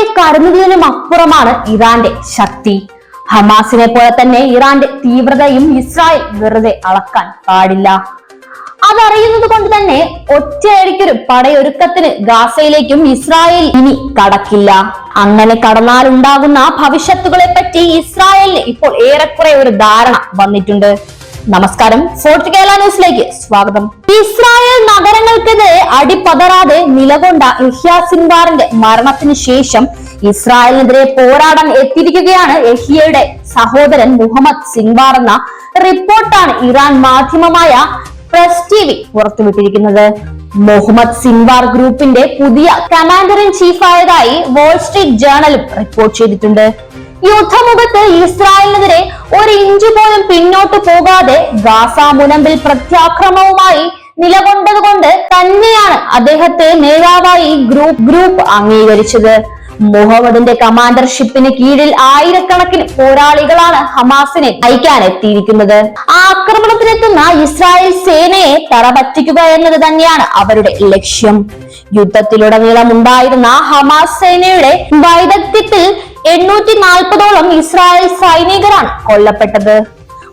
Israel കരുതുന്നതിനും അപ്പുറമാണ് ഇറാന്റെ ശക്തി. ഹമാസിനെ പോലെ തന്നെ ഇറാന്റെ തീവ്രതയും ഇസ്രായേൽ വെറുതെ അളക്കാൻ പാടില്ല. അതറിയുന്നത് കൊണ്ട് തന്നെ ഒറ്റയടിക്കൊരു പടയൊരുക്കത്തിന് ഗാസയിലേക്കും ഇസ്രായേൽ ഇനി കടക്കില്ല. അങ്ങനെ കടന്നാലുണ്ടാകുന്ന ഭവിഷ്യത്തുകളെ പറ്റി ഇസ്രായേലിന് ഇപ്പോൾ ഏറെക്കുറെ ഒരു ധാരണ വന്നിട്ടുണ്ട്. നമസ്കാരം. ഫോർട്ട് കേരള ന്യൂസിലേക്ക് സ്വാഗതം. ഇസ്രായേൽ നഗരങ്ങൾക്കെതിരെ അടിപതറാതെ നിലകൊണ്ട യഹ്യ സിൻവാറിന്റെ മരണത്തിന് ശേഷം ഇസ്രായേലിനെതിരെ പോരാടാൻ എത്തിയിരിക്കുകയാണ് യഹിയയുടെ സഹോദരൻ മുഹമ്മദ് സിൻവാർ എന്ന റിപ്പോർട്ടാണ് ഇറാൻ മാധ്യമമായ പ്രസ് ടി വി പുറത്തുവിട്ടിരിക്കുന്നത്. മുഹമ്മദ് സിൻവാർ ഗ്രൂപ്പിന്റെ പുതിയ കമാൻഡർ ഇൻ ചീഫ് ആയതായി വോൾ സ്ട്രീറ്റ് ജേണലും റിപ്പോർട്ട് ചെയ്തിട്ടുണ്ട്. യുദ്ധമുഖത്ത് ഇസ്രായേലിനെതിരെ ഒരു ഇഞ്ചു പോലും പിന്നോട്ട് പോകാതെ ഗാസ മുനമ്പിൽ പ്രത്യാക്രമണവുമായി നിലകൊണ്ടതുകൊണ്ട് തന്നെയാണ് അദ്ദേഹത്തെ നേതാവായി ഗ്രൂപ്പ് ഗ്രൂപ്പ് അംഗീകരിച്ചത്. മുഹമ്മദിന്റെ കമാൻഡർഷിപ്പിന് കീഴിൽ ആയിരക്കണക്കിന് പോരാളികളാണ് ഹമാസിനെ നയിക്കാൻ എത്തിയിരിക്കുന്നത് ആക്രമണത്തിനെത്തുന്ന ഇസ്രായേൽ സേനയെ തറപറ്റിക്കുക എന്നത് തന്നെയാണ് അവരുടെ ലക്ഷ്യം. യുദ്ധത്തിലുടനീളം ഉണ്ടായിരുന്ന ഹമാസ് സേനയുടെ വൈദഗ്ധ്യത്തിൽ എണ്ണൂറ്റി നാൽപ്പതോളം ഇസ്രായേൽ സൈനികരാണ് കൊല്ലപ്പെട്ടത്.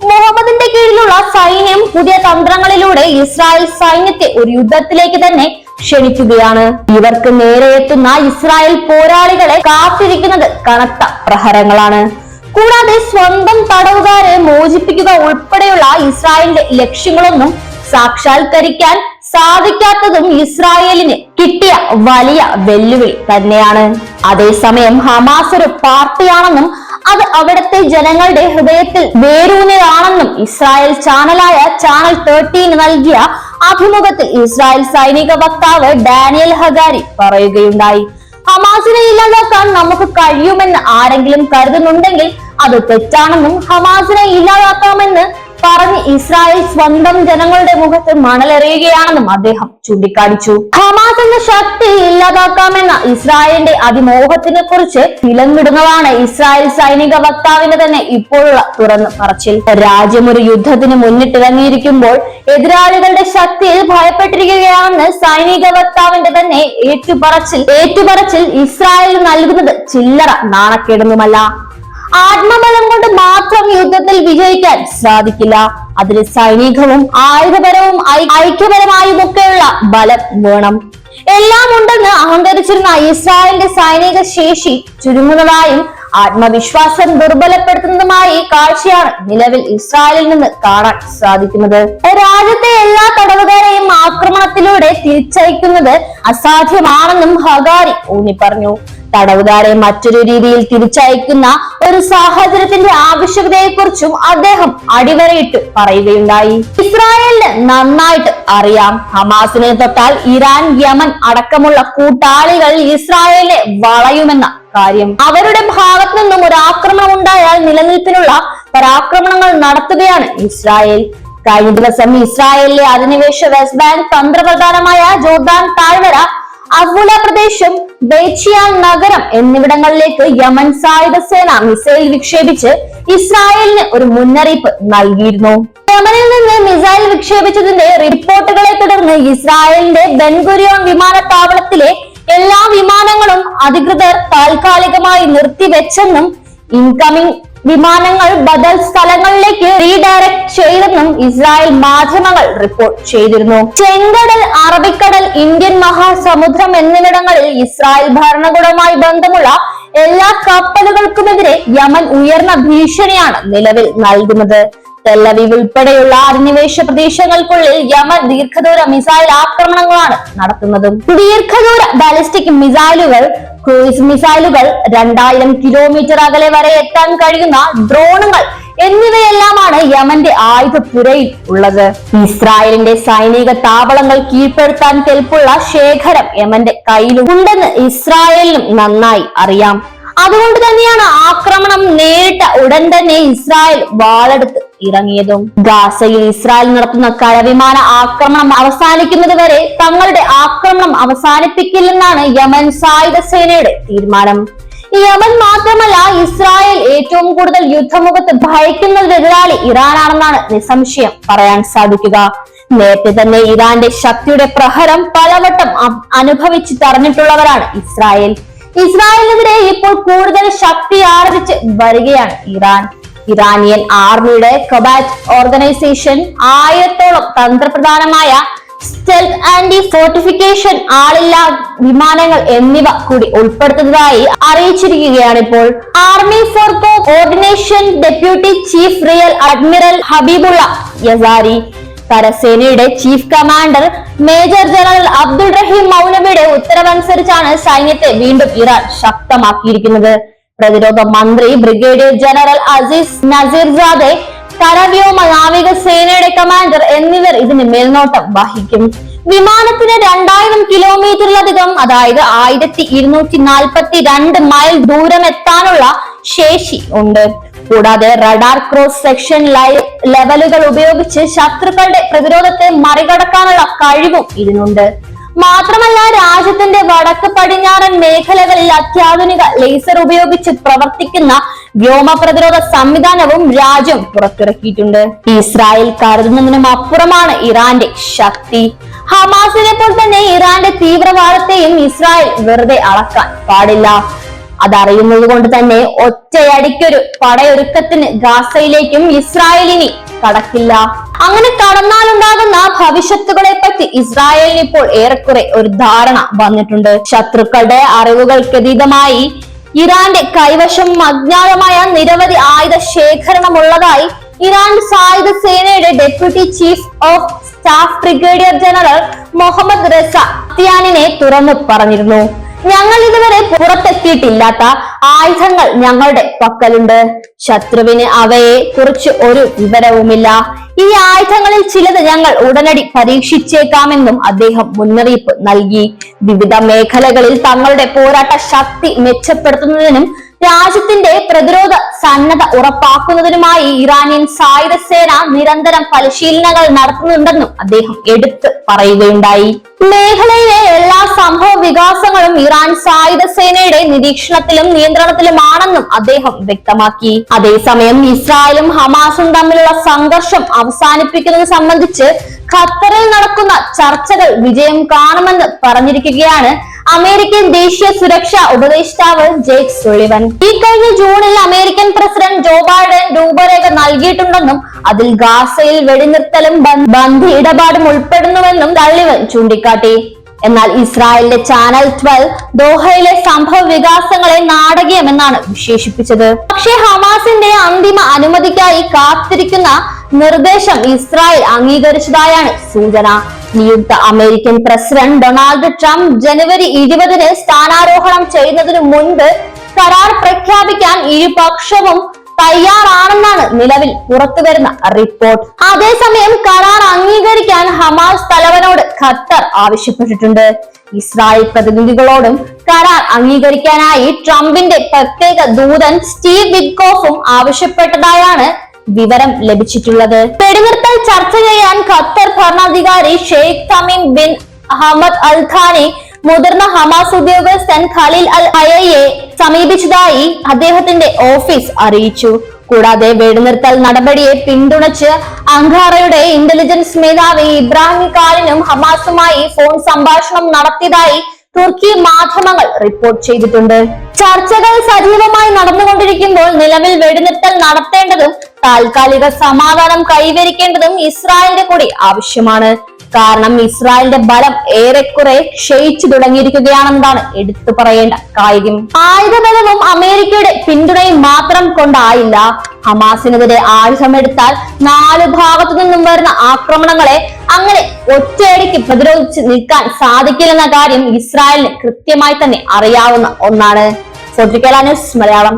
മുഹമ്മദിന്റെ കീഴിലുള്ള സൈന്യം പുതിയ തന്ത്രങ്ങളിലൂടെ ഇസ്രായേൽ സൈന്യത്തെ ഒരു യുദ്ധത്തിലേക്ക് തന്നെ ക്ഷണിക്കുകയാണ്. ഇവർക്ക് നേരെ എത്തുന്ന ഇസ്രായേൽ പോരാളികളെ കാത്തിരിക്കുന്നത് കനത്ത പ്രഹരങ്ങളാണ്. കൂടാതെ സ്വന്തം തടവുകാരെ മോചിപ്പിക്കുക ഉൾപ്പെടെയുള്ള ഇസ്രായേലിന്റെ ലക്ഷ്യങ്ങളൊന്നും സാക്ഷാത്കരിക്കാൻ സാധിക്കാത്തതും ഇസ്രായേലിന് കിട്ടിയ വലിയ വെല്ലുവിളി തന്നെയാണ്. അതേസമയം ഹമാസ് ഒരു പാർട്ടിയാണെന്നും അത് അവിടുത്തെ ജനങ്ങളുടെ ഹൃദയത്തിൽ വേരൂന്നിയതാണെന്നും ഇസ്രായേൽ ചാനലായ ചാനൽ തേർട്ടീന് നൽകിയ അഭിമുഖത്തിൽ ഇസ്രായേൽ സൈനിക വക്താവ് ഡാനിയൽ ഹഗാരി പറയുകയുണ്ടായി. ഹമാസിനെ ഇല്ലാതാക്കാൻ നമുക്ക് കഴിയുമെന്ന് ആരെങ്കിലും കരുതുന്നുണ്ടെങ്കിൽ അത് തെറ്റാണെന്നും ഹമാസിനെ ഇല്ലാതാക്കാമെന്ന് പറഞ്ഞ് ഇസ്രായേൽ സ്വന്തം ജനങ്ങളുടെ മുഖത്ത് മണലെറിയുകയാണെന്നും അദ്ദേഹം ചൂണ്ടിക്കാണിച്ചു. ശക്തി ഇല്ലാതാക്കാമെന്ന ഇസ്രായേലിന്റെ അതിമോഹത്തിനെ കുറിച്ച് തിളങ്ങിടുന്നതാണ് ഇസ്രായേൽ സൈനിക വക്താവിന്റെ തന്നെ ഇപ്പോഴുള്ള തുറന്നു പറച്ചിൽ. രാജ്യം ഒരു യുദ്ധത്തിന് മുന്നിട്ടിറങ്ങിയിരിക്കുമ്പോൾ എതിരാളികളുടെ ശക്തിയിൽ ഭയപ്പെട്ടിരിക്കുകയാണെന്ന് സൈനിക വക്താവിന്റെ തന്നെ ഏറ്റുപറച്ചിൽ ഏറ്റുപറച്ചിൽ ഇസ്രായേൽ നൽകുന്നത് ചില്ലറ നാണക്കേടൊന്നുമല്ല. ആത്മബലം കൊണ്ട് മാത്രം യുദ്ധത്തിൽ വിജയിക്കാൻ സാധിക്കില്ല. അതിന് സൈനികവും ആയുധപരവും ഐക്യപരമായും ഒക്കെയുള്ള ബലം വേണം. എല്ലാം ഉണ്ടെന്ന് അഹങ്കരിച്ചിരുന്ന ഇസ്രായേലിന്റെ സൈനിക ശേഷി ചുരുങ്ങുന്നതായും ആത്മവിശ്വാസം ദുർബലപ്പെടുത്തുന്നതുമായ ഈ കാഴ്ചയാണ് നിലവിൽ ഇസ്രായേലിൽ നിന്ന് കാണാൻ സാധിക്കുന്നത്. രാജ്യത്തെ എല്ലാ തടവുകാരെയും ആക്രമണത്തിലൂടെ തിരിച്ചയക്കുന്നത് അസാധ്യമാണെന്നും ഹഗാരി ഊന്നി പറഞ്ഞു തടവുകാരെ മറ്റൊരു രീതിയിൽ തിരിച്ചയക്കുന്ന ഒരു സാഹചര്യത്തിന്റെ ആവശ്യകതയെക്കുറിച്ചും അദ്ദേഹം അടിവരയിട്ട് പറയുകയുണ്ടായി. ഇസ്രായേലിന് നന്നായിട്ട് അറിയാം. ഹമാസിനെ തൊട്ടാൽ ഇറാൻ യമൻ അടക്കമുള്ള കൂട്ടാളികൾ ഇസ്രായേലിനെ വളയുമെന്ന കാര്യം. അവരുടെ ഭാഗത്തു നിന്നും ഒരു ആക്രമണം ഉണ്ടായാൽ നിലനിൽപ്പിനുള്ള പരാക്രമണങ്ങൾ നടത്തുകയാണ് ഇസ്രായേൽ. കഴിഞ്ഞ ദിവസം ഇസ്രായേലിലെ അധിനിവേശ വെസ്റ്റ് ബാങ്ക് തന്ത്രപ്രധാനമായ ജോർദാൻ താഴ്വര അഫുല പ്രദേശം ബേച്ചിയാൻ നഗരം എന്നിവിടങ്ങളിലേക്ക് യമൻ സായുധ സേന മിസൈൽ വിക്ഷേപിച്ച് ഇസ്രായേലിന് ഒരു മുന്നറിയിപ്പ് നൽകിയിരുന്നു. യമനിൽ നിന്ന് മിസൈൽ വിക്ഷേപിച്ചതിന്റെ റിപ്പോർട്ടുകളെ തുടർന്ന് ഇസ്രായേലിന്റെ ബെൻഗുരിയോൺ വിമാനത്താവളത്തിലെ എല്ലാ വിമാനങ്ങളും അധികൃതർ താൽക്കാലികമായി നിർത്തിവെച്ചെന്നും ഇൻകമിംഗ് വിമാനങ്ങൾ ബദൽ സ്ഥലങ്ങളിലേക്ക് റീഡയറക്ട് ചെയ്തെന്നും ഇസ്രായേൽ മാധ്യമങ്ങൾ റിപ്പോർട്ട് ചെയ്തിരുന്നു. ചെങ്കടൽ അറബിക്കടൽ ഇന്ത്യൻ മഹാസമുദ്രം എന്നിവിടങ്ങളിൽ ഇസ്രായേൽ ഭരണകൂടവുമായി ബന്ധമുള്ള എല്ലാ കപ്പലുകൾക്കുമെതിരെ യമൻ ഉയർന്ന ഭീഷണിയാണ് നിലവിൽ നൽകുന്നത്. തെല്ലവീവ് ഉൾപ്പെടെയുള്ള അധിനിവേശ പ്രദേശങ്ങൾക്കുള്ളിൽ യമൻ ദീർഘദൂര മിസൈൽ ആക്രമണങ്ങളാണ് നടത്തുന്നതും. ദീർഘദൂര ബാലിസ്റ്റിക് മിസൈലുകൾ ക്രൂയിസ് മിസൈലുകൾ രണ്ടായിരം കിലോമീറ്റർ അകലെ വരെ എത്താൻ കഴിയുന്ന ഡ്രോണുകൾ എന്നിവയെല്ലാമാണ് യമന്റെ ആയുധപ്പുരയിൽ ഉള്ളത്. ഇസ്രായേലിന്റെ സൈനിക താവളങ്ങൾ കീഴ്പ്പെടുത്താൻ കെൽപ്പുള്ള ശേഖരം യമന്റെ കയ്യിലുണ്ടെന്ന് ഇസ്രായേലിനും നന്നായി അറിയാം. അതുകൊണ്ട് തന്നെയാണ് ആക്രമണം നേരിട്ട ഉടൻ തന്നെ ഇസ്രായേൽ വാളെടുത്ത് ഇറങ്ങിയതും ഗാസയിൽ ഇസ്രായേൽ നടത്തുന്ന കരവിമാന ആക്രമണം അവസാനിക്കുന്നത് വരെ തങ്ങളുടെ ആക്രമണം അവസാനിപ്പിക്കില്ലെന്നാണ് യമൻ സായുധ സേനയുടെ തീരുമാനം. യമൻ മാത്രമല്ല ഇസ്രായേൽ ഏറ്റവും കൂടുതൽ യുദ്ധമുഖത്ത് ഭയക്കുന്ന എതിരാളി ഇറാനാണെന്നാണ് നിസംശയം പറയാൻ സാധിക്കുക. നേരത്തെ തന്നെ ഇറാന്റെ ശക്തിയുടെ പ്രഹരം പലവട്ടം അനുഭവിച്ചു തറഞ്ഞിട്ടുള്ളവരാണ് ഇസ്രായേൽ. ഇസ്രായേലിനെതിരെ ഇപ്പോൾ കൂടുതൽ ശക്തി ആർജിച്ച് വരികയാണ് ഇറാൻ. ഇറാനിയൻ ആർമിയുടെ കബാറ്റ് ഓർഗനൈസേഷൻ ആയിരത്തോളം തന്ത്രപ്രധാനമായ സ്റ്റെൽത്ത് ആന്റി ഫോർട്ടിഫിക്കേഷൻ ആളില്ല വിമാനങ്ങൾ എന്നിവ കൂടി ഉൾപ്പെടുത്തുന്നതായി അറിയിച്ചിരിക്കുകയാണ് ഇപ്പോൾ. Army for coordination deputy chief rear admiral Habibollah Sayyari. കരസേനയുടെ chief commander major general Abdul Rahim മൗലവിയുടെ ഉത്തരവനുസരിച്ചാണ് സൈന്യത്തെ വീണ്ടും ഇറാൻ ശക്തമാക്കിയിരിക്കുന്നത്. പ്രതിരോധ മന്ത്രി ബ്രിഗേഡിയർ ജനറൽ അസീസ് നസീർസാദെ കരവ്യോമ നാവിക സേനയുടെ കമാൻഡർ എന്നിവർ ഇതിന് മേൽനോട്ടം വഹിക്കും. വിമാനത്തിന് രണ്ടായിരം കിലോമീറ്ററിലധികം അതായത് ആയിരത്തി ഇരുന്നൂറ്റി നാൽപ്പത്തി രണ്ട് മൈൽ ദൂരം എത്താനുള്ള ശേഷി ഉണ്ട്. കൂടാതെ റഡാർ ക്രോസ് സെക്ഷൻ ലെവലുകൾ ഉപയോഗിച്ച് ശത്രുക്കളുടെ പ്രതിരോധത്തെ മറികടക്കാനുള്ള കഴിവും ഇതിനുണ്ട്. മാത്രമല്ല രാജ്യത്തിന്റെ വടക്ക് പടിഞ്ഞാറൻ മേഖലകളിൽ അത്യാധുനിക ലേസർ ഉപയോഗിച്ച് പ്രവർത്തിക്കുന്ന വ്യോമ പ്രതിരോധ സംവിധാനവും രാജ്യം പുറത്തിറക്കിയിട്ടുണ്ട്. ഇസ്രായേൽ കരുതുന്നതിനും അപ്പുറമാണ് ഇറാന്റെ ശക്തി. ഹമാസിനെ പോലെ തന്നെ ഇറാന്റെ തീവ്രവാദത്തെയും ഇസ്രായേൽ വെറുതെ അളക്കാൻ പാടില്ല. അതറിയുന്നത് കൊണ്ട് തന്നെ ഒറ്റയടിക്കൊരു പടയൊരുക്കത്തിന് ഗാസയിലേക്കും ഇസ്രായേലിനി കടക്കില്ല. അങ്ങനെ കടന്നാലുണ്ടാകുന്ന ഭവിഷ്യത്തുകളെ പറ്റി ഇസ്രായേലിന് ഇപ്പോൾ ഏറെക്കുറെ ഒരു ധാരണ വന്നിട്ടുണ്ട്. ശത്രുക്കളുടെ അറിവുകൾക്കതീതമായി ഇറാന്റെ കൈവശം അജ്ഞാതമായ നിരവധി ആയുധ ശേഖരണമുള്ളതായി ഇറാൻ സായുധ സേനയുടെ deputy chief of staff brigadier general Mohammad Reza അത്യാനിനെ തുറന്നു പറഞ്ഞിരുന്നു. ഞങ്ങൾ ഇതുവരെ പുറത്തെത്തിയിട്ടില്ലാത്ത ആയുധങ്ങൾ ഞങ്ങളുടെ പക്കലുണ്ട്. ശത്രുവിന് അവയെ കുറിച്ച് ഒരു വിവരവുമില്ല. ഈ ആയുധങ്ങളിൽ ചിലത് ഞങ്ങൾ ഉടനടി പരീക്ഷിച്ചേക്കാമെന്നും അദ്ദേഹം മുന്നറിയിപ്പ് നൽകി. വിവിധ മേഖലകളിൽ തങ്ങളുടെ പോരാട്ട ശക്തി മെച്ചപ്പെടുത്തുന്നതിനും രാജ്യത്തിന്റെ പ്രതിരോധ സന്നദ്ധ ഉറപ്പാക്കുന്നതിനുമായി ഇറാനിയൻ സായുധ സേന നിരന്തരം പരിശീലനങ്ങൾ നടത്തുന്നുണ്ടെന്നും അദ്ദേഹം എടുത്തു പറയുകയുണ്ടായി. മേഖലയിലെ എല്ലാ സംഭവ വികാസങ്ങളും ഇറാൻ സായുധ സേനയുടെ നിരീക്ഷണത്തിലും നിയന്ത്രണത്തിലുമാണെന്നും അദ്ദേഹം വ്യക്തമാക്കി. അതേസമയം ഇസ്രായേലും ഹമാസും തമ്മിലുള്ള സംഘർഷം അവസാനിപ്പിക്കുന്നത് സംബന്ധിച്ച് ഖത്തറിൽ നടക്കുന്ന ചർച്ചകൾ വിജയം കാണുമെന്ന് പറഞ്ഞിരിക്കുകയാണ് അമേരിക്കൻ ദേശീയ സുരക്ഷാ ഉപദേഷ്ടാവ് ജേക്ക് സുളിവൻ. ഈ കഴിഞ്ഞ ജൂണിൽ അമേരിക്കൻ പ്രസിഡന്റ് ജോ ബൈഡൻ രൂപരേഖ നൽകിയിട്ടുണ്ടെന്നും അതിൽ ഗാസയിൽ വെടിനിർത്തലും ബന്ധ ഇടപാടും ഉൾപ്പെടുന്നുവെന്നും തള്ളിവൻ ചൂണ്ടിക്കാട്ടി. എന്നാൽ ഇസ്രായേലിന്റെ ചാനൽ ട്വൽവ് ദോഹയിലെ സംഭവ വികാസങ്ങളെ നാടകീയമെന്നാണ് വിശേഷിപ്പിച്ചത്. പക്ഷേ ഹമാസിന്റെ അന്തിമ അനുമതിക്കായി കാത്തിരിക്കുന്ന നിർദ്ദേശം ഇസ്രായേൽ അംഗീകരിച്ചതായാണ് സൂചന. നിയുക്ത അമേരിക്കൻ പ്രസിഡന്റ് ഡൊണാൾഡ് ട്രംപ് ജനുവരി ഇരുപതിന് സ്ഥാനാരോഹണം ചെയ്യുന്നതിനു മുൻപ് കരാർ പ്രഖ്യാപിക്കാൻ ഇരുപക്ഷവും തയ്യാറാണെന്നാണ് നിലവിൽ പുറത്തുവരുന്ന റിപ്പോർട്ട്. അതേസമയം കരാർ അംഗീകരിക്കാൻ ഹമാസ് തലവനോട് ഖത്തർ ആവശ്യപ്പെട്ടിട്ടുണ്ട്. ഇസ്രായേൽ പ്രതിനിധികളോടും കരാർ അംഗീകരിക്കാനായി ട്രംപിന്റെ പ്രത്യേക ദൂതൻ സ്റ്റീവ് വിറ്റ്കോഫും ആവശ്യപ്പെട്ടതായാണ് വിവരം ലഭിച്ചിട്ടുള്ളത്. വെടിനിർത്തൽ ചർച്ച ചെയ്യാൻ ഖത്തർ ഭരണാധികാരി Sheikh Tamim bin Ahmad al ഖാനെ മുതിർന്ന ഹമാസ് ഉദ്യോഗസ്ഥൻ ഖലീൽ അൽ അയയെ സമീപിച്ചതായി അദ്ദേഹത്തിന്റെ ഓഫീസ് അറിയിച്ചു. കൂടാതെ വെടിനിർത്തൽ നടപടിയെ പിന്തുണച്ച് അങ്കാറയുടെ ഇന്റലിജൻസ് മേധാവി ഇബ്രാഹിം കാലിനും ഹമാസുമായി ഫോൺ സംഭാഷണം നടത്തിയതായി തുർക്കി മാധ്യമങ്ങൾ റിപ്പോർട്ട് ചെയ്തിട്ടുണ്ട്. ചർച്ചകൾ സജീവമായി നടന്നുകൊണ്ടിരിക്കുമ്പോൾ നിലവിൽ വെടിനിർത്തൽ നടത്തേണ്ടതും താൽക്കാലിക സമാധാനം കൈവരിക്കേണ്ടതും ഇസ്രായേലിന്റെ കൂടി ആവശ്യമാണ്. കാരണം ഇസ്രായേലിന്റെ ബലം ഏറെക്കുറെ ക്ഷയിച്ചു തുടങ്ങിയിരിക്കുകയാണെന്നാണ് എടുത്തു പറയേണ്ട കാര്യം. ആയുധബലവും അമേരിക്കയുടെ പിന്തുണയും മാത്രം കൊണ്ടായില്ല. ഹമാസിനെതിരെ ആയുധമെടുത്താൽ നാല് ഭാഗത്തു നിന്നും വരുന്ന ആക്രമണങ്ങളെ അങ്ങനെ ഒറ്റയടിക്ക് പ്രതിരോധിച്ച് നിൽക്കാൻ സാധിക്കില്ലെന്ന കാര്യം ഇസ്രായേലിന് കൃത്യമായി തന്നെ അറിയാവുന്ന ഒന്നാണ്. ഫോർട്ടിക്കല ന്യൂസ് മലയാളം.